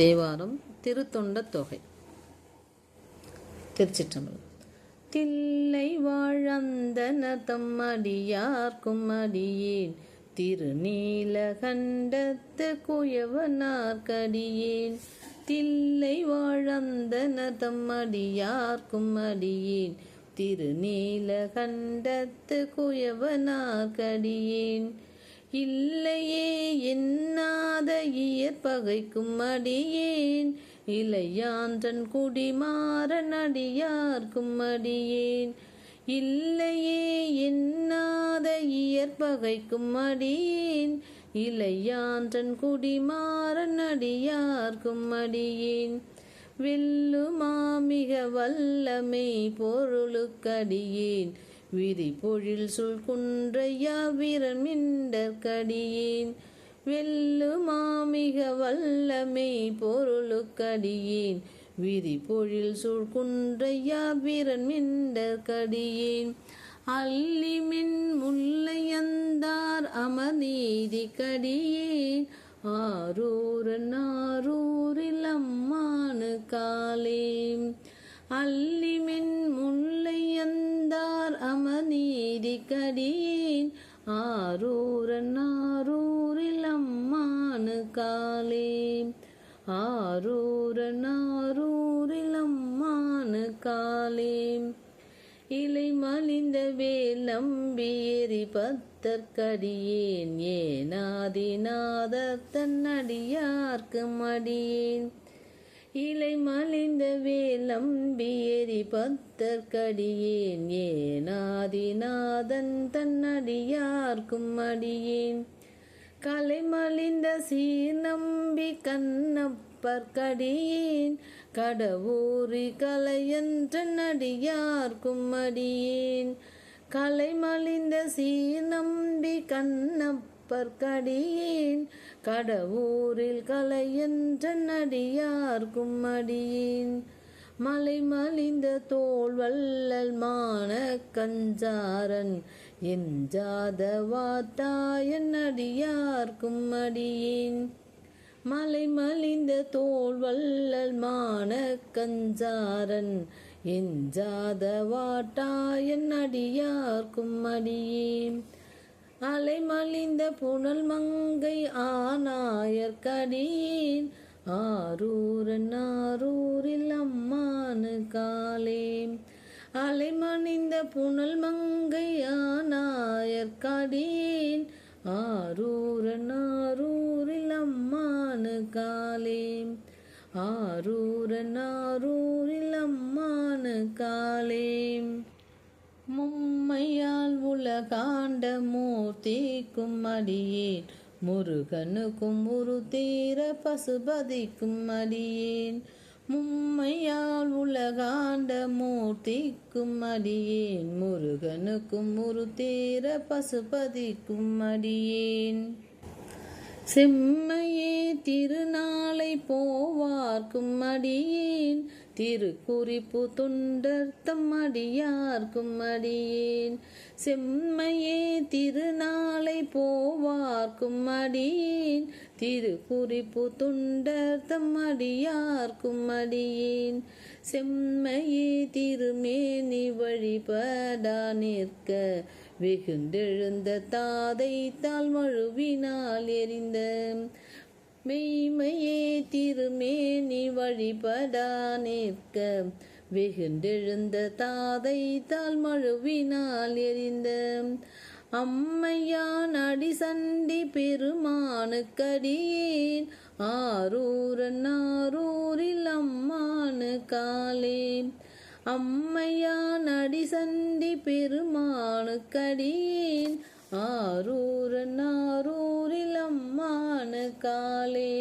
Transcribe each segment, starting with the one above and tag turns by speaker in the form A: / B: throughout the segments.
A: தேவாரம் திருத்தொண்ட தொகை திருச்சிற்றம்பலம் தில்லை வாழந்தன தம் அடியார்க்கும் அடியேன் திருநீலகண்டத்து குயவனார்க்கடியேன் தில்லை வாழந்தன தம் அடியார்க்கும் அடியேன் திருநீலகண்டத்து குயவனார்க்கடியேன் இல்லையே என்னாத இயற்பகைக்கும் அடியேன் இளையான்றன் குடிமாற அடியார்க்கும் அடியேன் இல்லையே என்னாத இயற்பகைக்கும் அடியேன் இளையான்றன் குடிமாற அடியார்க்கும் அடியேன் வெல்லுமா மிக வல்லமை பொருளுக்கடியேன் விதி பொழில் சொல் குன்றையா வீரமிண்டர் கடியேன் வெல்லு மாமிக வல்லமை பொருளு கடியேன் விதி பொழில் சொல் குன்றையா வீரமிண்டர் கடியேன் அள்ளி மின் முல்லையந்தார் அமநீதி கடியேன் ஆரூர் நாரூரில் அம்மானு காலேன் முல்லை அந்தார் அமநீதி கடியேன் ஆரூரன் ஆரூரில் அம்மானு காலே ஆரூரன் ஆரூரில் அம்மானு காலே இலை மலிந்த வேலம்பி எரி பத்தற்கடியேன் ஏனாதிநாதர் தன்னடியார்க்கு மடியேன் இலை மலிந்த வேலம்பி எரி பத்தற்கடியேன் ஏனாதிநாதன் தன்னடியார்க்கும் அடியேன் கலை மலிந்த சீர்நம்பி கண்ணப்பற்கடியேன் கடவுரி கலையன்ற நடியார்க்கும் அடியேன் கலை மலிந்த சீர்நம்பி கண்ணப்ப கற்பற்கடியேன் கடவுரில் கலையென்ற நடிகார்க்கும் அடியேன் மலை மலிந்த தோல் வள்ளல் மான கஞ்சாரன் என் ஜாத வாத்தாயன் அடியார்க்கும் அடியேன் மலை மலிந்த தோல் வள்ளல் மான கஞ்சாரன் என் ஜாத வாட்டாயன் அடியார்க்கும் அடியேன் அலை மலிந்த புனல் மங்கை ஆனாயர்கடியின் ஆரூரன் ஆரூரில் அம்மானு காலே அலை மணிந்த புனல் மங்கை ஆனாயர்கடியின் ஆரூரன் ஆரூரில் அம்மானு காலே ஆரூரன் ஆரூரில் அம்மானு காலே மும்மையால் உலகாண்ட மூர்த்திக்கும் அடியேன் முருகனுக்கும் உரு தீர பசுபதிக்கும் அடியேன் மும்மையால் உலகாண்ட மூர்த்திக்கும் அடியேன் முருகனுக்கும் உரு தீர பசுபதிக்கும் அடியேன் செம்மையே திருநாளை போவார்க்கும் அடியேன் திருக்குறிப்பு தொண்டர் தம்மடியார்க்கும் அடியேன் செம்மையே திருநாளை போவார்க்கும் அடியேன் திருக்குறிப்பு தொண்டர் தம்மடியார்க்கும் அடியேன் செம்மையே திருமேனி வழிபடா நிற்க வெகுந்தெழுந்த தாதை தாழ்மழுவினால் எரிந்த மெய்மையே திருமே நீ வழிபடா நிற்க வெகுண்டெழுந்த தாதை தால் மழுவினால் எரிந்த அம்மையான் அடி சண்டி பெருமானு கடியேன் ஆரூரன் ஆரூரில் அம்மானு காலே அம்மையான் அடி சண்டி பெருமானு கடியேன் ஆரூர் நாரூரில் அம்மான காலே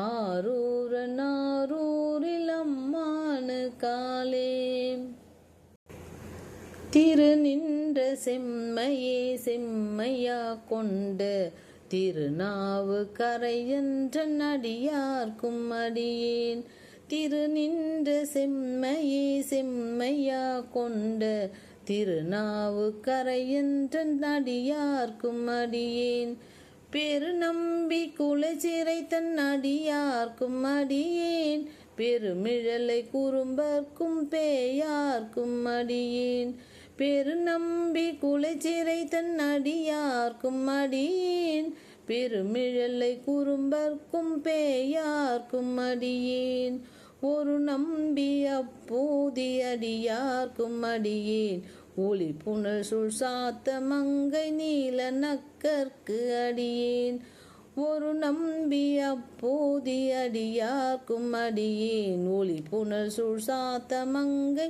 A: ஆரூர் நாரூரில் அம்மான காலே திரு நின்ற செம்மையே செம்மையா கொண்டு திருநாவு கரையென்ற நடியார்க்கும் அடியேன் திரு நின்ற செம்மையே செம்மையா கொண்டு திருநாவு திருநாவுக்கரையென்றன் அடியார்க்கும் அடியேன் பெருநம்பி குலச்சிறை தன் அடியார்க்கும் அடியேன் பெருமிழலை குறும்பர்க்கும் பேயார்க்கும் அடியேன் பெருநம்பி குலச்சிறை தன் அடியார்க்கும் அடியேன் பெருமிழலை குறும்பர்க்கும் பேயார்க்கும் அடியேன் ஒரு நம்பி அப்போதி அடியார்க்கும் அடியேன் ஒளி புனல் சுள் சாத்த மங்கை நீல நக்கற்கு அடியேன் ஒரு நம்பி அப்போதி அடியார்க்கும் அடியேன் ஒளி புனல் சுள் சாத்த மங்கை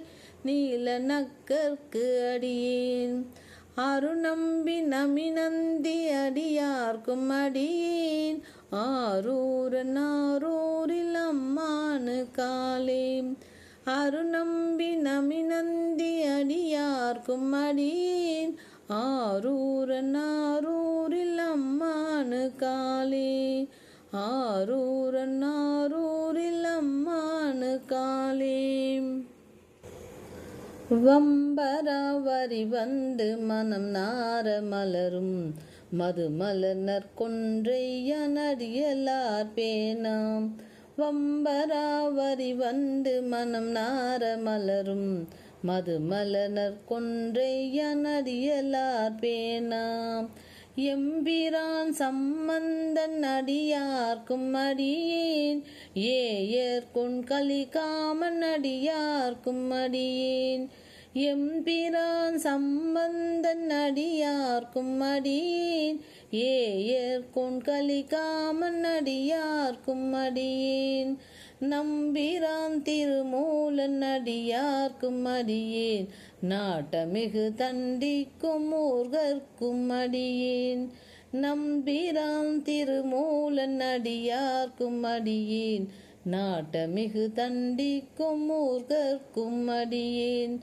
A: நீல நக்கற்கு அடியேன் அருணம்பி நந்தி அடியார்க்கும் அடியேன் ஆரூர் நாரூரில் அம்மானு காலே அருநம்பி நந்தி அடியார்க்கும் அடியேன் ஆரூர் நாரூரில் அம்மானு காலே ஆரூர் நாரூரில் அம்மானு காலே வம்பராவரி வந்து மனம் நார மலரும் மதுமலனர் கொன்றையனடியலார் பேனாம் வம்பராவரி வந்து மனம் நார மலரும் மதுமலனர் கொன்றையனடியலார் பேனாம் எம்பிரான் சம்பந்தன் அடியார்க்கும் அடியேன் ஏயர்கொண் கலிகாமன் அடியார்க்கும் அடியேன் எம்பிரான் சம்பந்தன் அடியார்க்கும் அடியேன் ஏயர்கொண் கலிகாமன் அடியார்க்கும் அடியேன் நம்பிரான் திருமூலன் அடியார்க்கும் அடியேன் நாட்டமிகு தண்டிக்கும் ஊர்கர்க்கும் அடியேன் நம்பிரான் திருமூலன் அடியார்க்கும் அடியேன் நாட்டமிகு தண்டிக்கும் ஊர்கர்க்கும் அடியேன்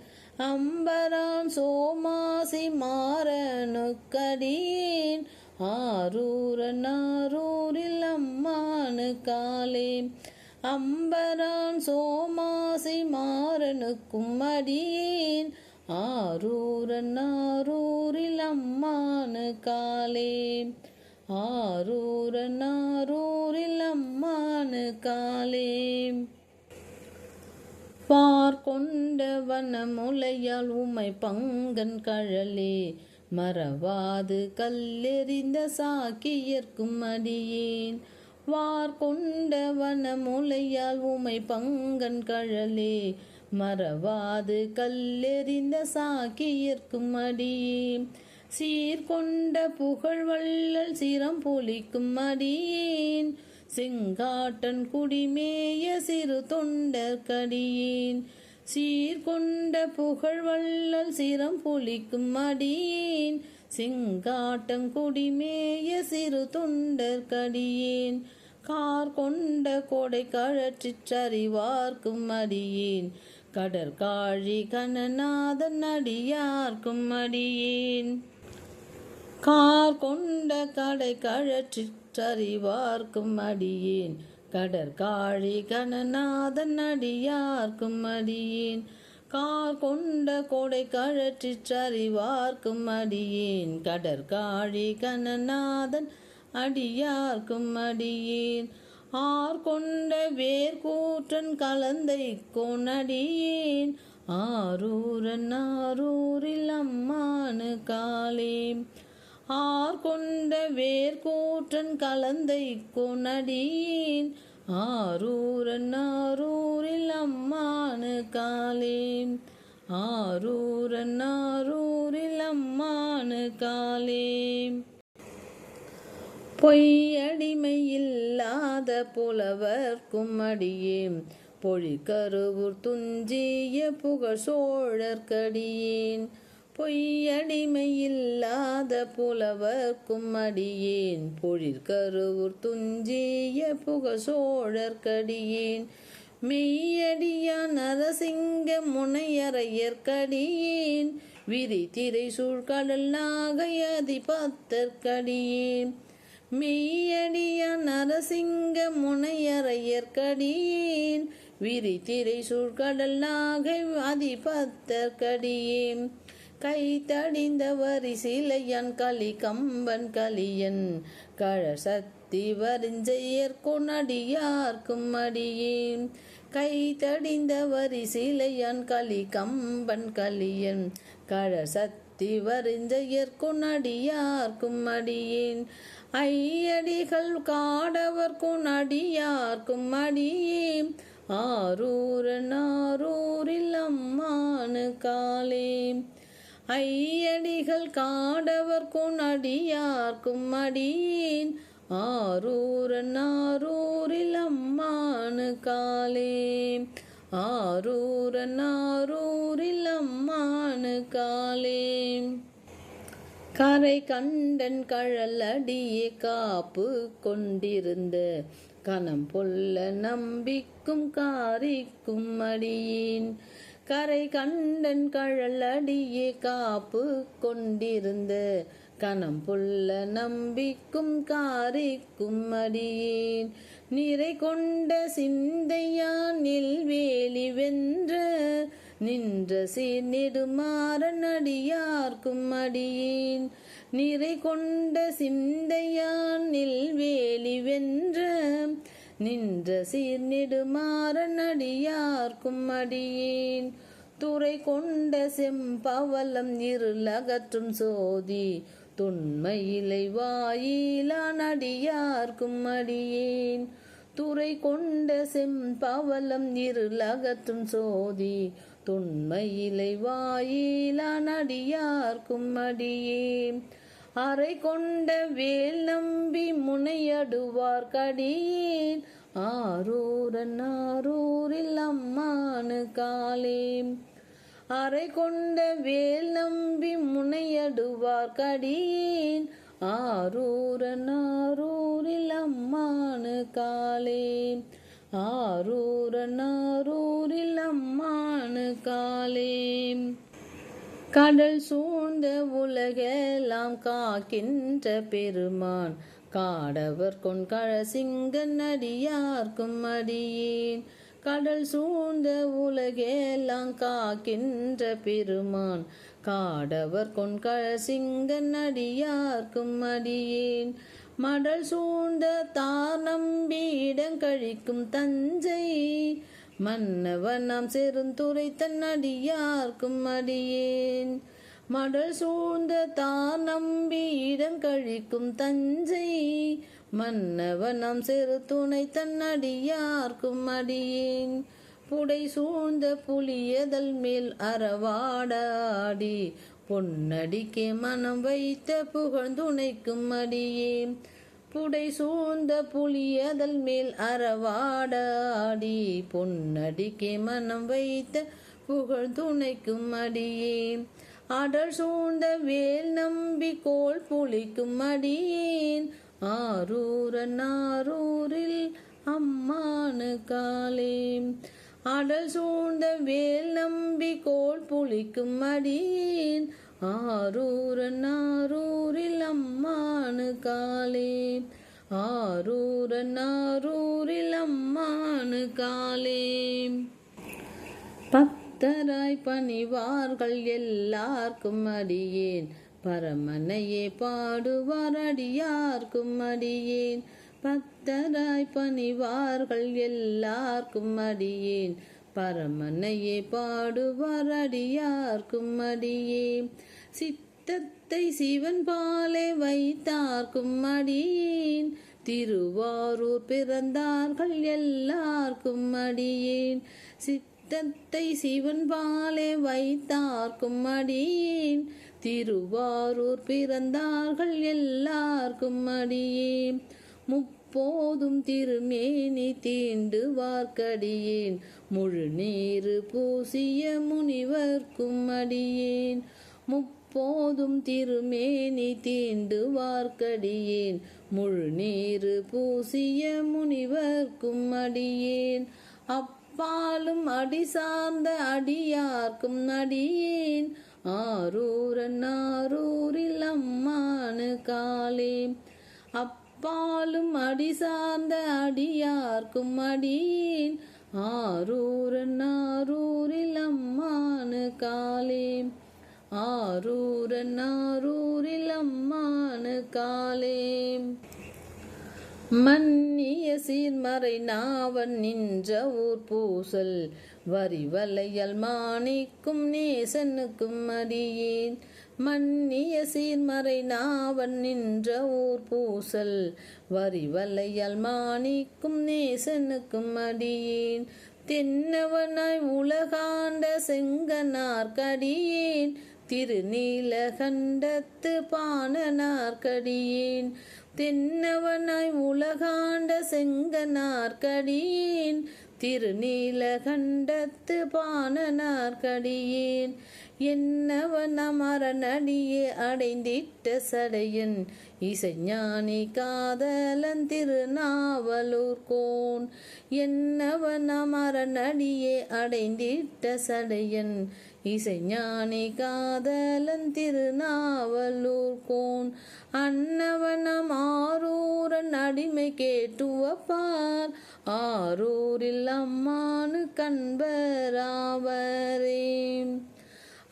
A: அம்பரான் சோமாசி மாறனுக்கடியேன் ஆரூரன் ஆரூரில் அம்மானு காலே அம்பரான் சோமாசி மாறனுக்கும் அடியேன் ஆரூரன் ஆரூரில் அம்மானு காலே ஆரூரன் ஆரூரில் அம்மானு காலே பார் பார்கொண்ட வனமுலையால் உமை பங்கன் கழலே மறவாது கல்லெறிந்த சாக்கியர்க்கும் அடியேன் வார்கொண்ட வனமுலையால் உமை பங்கன் கழலே மறவாது கல்லெறிந்த சாக்கியற்கும் அடியேன் சீர்கொண்ட புகழ்வள்ளல் சீரம் பொலிக்கும் அடியேன் செங்காட்டன் குடிமேய சிறு தொண்டர் கடியேன் சீர்கொண்ட புகழ்வள்ளல் சிரம் பொலிக்கும் அடியேன் குடிமேய சிறு தொண்டர் கடியேன் கார் கொண்ட கொடை கழற்றிற்றறிவார்க்கும் அடியேன் கடற்காழி கணநாதன் அடியார்க்கும் அடியேன் கார் கொண்ட கடை கழற்றி கற்றறிவார்க்கும் அடியேன் கடற்காழி கணநாதன் அடியார்க்கும் அடியேன் கார் கொண்ட கோடை கழற்றி சரிவார்க்கும் அடியேன் கடற்காழி கணநாதன் அடியார்க்கும் அடியேன் ஆர் கொண்ட வேர்கூற்றன் கலந்தை கொனடியேன் ஆரூரன் ஆரூரில் அம்மானு காலே ஆர் கொண்ட வேர்கூற்றன் கலந்தை கொனடியின் ஆரூரன் ஆரூரில் அம்மானு காலேன் ஆரூரன் ஆரூரில் அம்மானு காலேம் பொய்யடிமை இல்லாத புலவர் கும்மடியே பொழிகருவூர் துஞ்சிய புகழ் சோழர்கடியேன் பொய்யடிமையில்லாத புலவர் கும்மடியேன் பொழில் கருவூர் துஞ்சிய புகழ் சோழர்க்கடியேன் மெய்யடியான் நரசிங்க முனையறையர்க்கடியேன் விரித்திரை சூழ்கடல் நாகை அதிபத்தர்க்கடியேன் மெய்யடியான் நரசிங்க முனையறையர்க்கடியேன் விரித்திரை சூழ்கடல் நாகை அதிபத்தர்க்கடியேன் கை தடிந்தவரி சிலையன் களி கம்பன் கலியன் கழசத்தி வரிஞ்செயர் கொனடியார்க்கும் அடியேன் கை தடிந்தவரி சிலையன் களி கம்பன் கலியன் கழசத்தி வரிஞ்செயர் கொனடியார்க்கும் அடியேன் ஐயடிகள் காடவர்க்கும் அடியார்க்கும் அடியேன் ஆரூரன் ஆரூரில் அம்மானு காலேன் ஐயடிகள் காடவர்க்கும் அடியார்க்கும் அடியேன் ஆரூரன் ஆரூரில் அம்மானு காலே ஆரூரன் ஆரூரில் அம்மானு காலே கரை கண்டன் கழலடியே காப்பு கொண்டிருந்த கணம் பொல்ல நம்பிக்கும் காரிக்கும் அடியேன் கரை கண்டன் கழலடியே காப்பு கொண்டிருந்த கணம் புல்ல நம்பிக்கும் காரிக்கும் அடியேன் நிறை கொண்ட சிந்தையானில் வேலி வென்ற நின்ற சீர் நெடுமாறன் அடியார்க்கும் அடியேன் நிறை கொண்ட சிந்தையானில் வேலி வென்ற நின்ற சீர் நெடுமாறனடியார்க்கும் அடியேன் துறை கொண்ட செம்பவலம் இருளகற்றும் சோதி துண்மையிலை வாயிலானடியார்க்கும் அடியேன் துறை கொண்ட செம்பவலம் இருளகற்றும் சோதி துண்மையிலை வாயிலானடியார்க்கும் அடியேன் அறை கொண்ட வேல் நம்பி முனையடுவார் கடியேன் ஆரூரன் ஆரூரில் அம்மானு காலே அறை கொண்ட வேல் நம்பி முனையடுவார் கடியேன் ஆரூரன் ஆரூரில் அம்மானு காலே ஆரூரன் ஆரூரில் அம்மானு காலே கடல் சூழ்ந்த உலகெல்லாம் காக்கின்ற பெருமான் காடவர் கொண்கழசிங்கன் அடியார்க்கும் அடியேன் கடல் சூழ்ந்த உலகெல்லாம் காக்கின்ற பெருமான் காடவர் கொண்கழசிங்கன் அடியார்க்கும் அடியேன் மடல் சூழ்ந்த தானம் பீடம் கழிக்கும் தஞ்சை மன்னவன் நாம் தன் அடியார்க்கும் அடியேன் மடல் சூழ்ந்த தான் நம்பி இடம் கழிக்கும் தஞ்சை மன்னவன் மன்னவனம் சிறு துணை தன் அடியார்க்கும் அடியேன் புடை சூழ்ந்த புலியதல் மேல் அறவாடாடி பொன்னடிக்கே மனம் வைத்த புகழ்ந்துணைக்கும் அடியேன் புடை சூழ்ந்த புலியதல் மேல் அறவாடாடி பொன்னடிக்கு மனம் வைத்த புகழ் துணைக்கும் அடியே அடல் சூழ்ந்த வேல் நம்பி கோல் புலிக்கும் அடியேன் ஆரூர நாரூரில் அம்மானு காலே அடல் சூழ்ந்த வேல் நம்பி கோல் புலிக்கும் அடியேன் ആരൂരനാരൂരിൽ അമ്മാണ് കാലേ ആരൂരനാരൂരിൽ അമ്മാണ് കാലേ ഭക്തരായി പണിവാർകൾ എല്ലാവർക്കും അടിയേൻ பரமனையே பாடுவார் அடியார்க்கும் அடியேன் பக்தராய் பணிவார்கள் எல்லார்க்கும் அடியேன் பரமனையே பாடுவார் அடியார்க்கும் அடியே சித்தத்தை சிவன் பாலே வைத்தார்க்கும் அடியேன் திருவாரூர் பிறந்தார்கள் எல்லார்க்கும் அடியேன் சித்தத்தை சிவன் பாலே வைத்தார்க்கும் அடியேன் திருவாரூர் பிறந்தார்கள் எல்லார்க்கும் அடியேன் போதும் திருமேனி தீண்டு வார்க்கடியேன் முழு நீரு பூசிய முனிவர்க்கும் அடியேன் முப்போதும் திருமேனி தீண்டு வார்க்கடியேன் முழு நீரு பூசிய முனிவர்க்கும் அடியேன் அப்பாலும் அடி சார்ந்த அடியார்க்கும் நடியேன் ஆரூரன் ஆரூரில் அம்மானு காலேன் அப் பாலும் அடி சார்ந்த அடியார்க்கும் அடியின் ஆரூரன் ஆரூரில் அம்மானு காலே ஆரூரன் ஆரூரில் அம்மானு காலே மன்னிய சீர்மறை நாவன் நின்ற ஊர் பூசல் வரிவலையல் மாணிக்கும் நேசனுக்கும் அடியேன் மன்னிய சீர்மறை நாவன் நின்ற ஊர் பூசல் வரிவலையால் மாணிக்கும் நேசனுக்கும் அடியேன் தென்னவனாய் உலகாண்ட செங்கனார்கடியேன் திருநீலகண்டத்து பாணனார்கடியேன் தென்னவனாய் உலகாண்ட செங்கனார்கடியேன் திருநீலகண்டத்து பானனார்கடியேன் என்னவன் அமரனடியே அடைந்திட்ட சடையன் இசைஞானி காதலன் திருநாவலூர் கோன் என்னவன் அமரனடியே அடைந்திட்ட சடையன் இசைஞானி காதலன் திருநாவலூர் கோன் அன்னவனமா ஊரன் அடிமை கேட்டுவப்பார் ஆரூரில் அம்மானு கண்பராவரே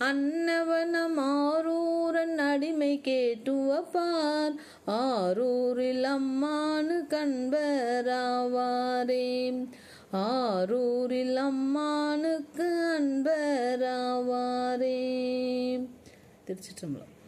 A: அன்னவனம் ஆரூரன் அடிமை கேட்டுவப்பார் ஆரூரில் அம்மானு கண்பராவாரே ஆரூரில் அம்மானுக்கு அன்பராவாரே திருச்சிற்றம்பலம்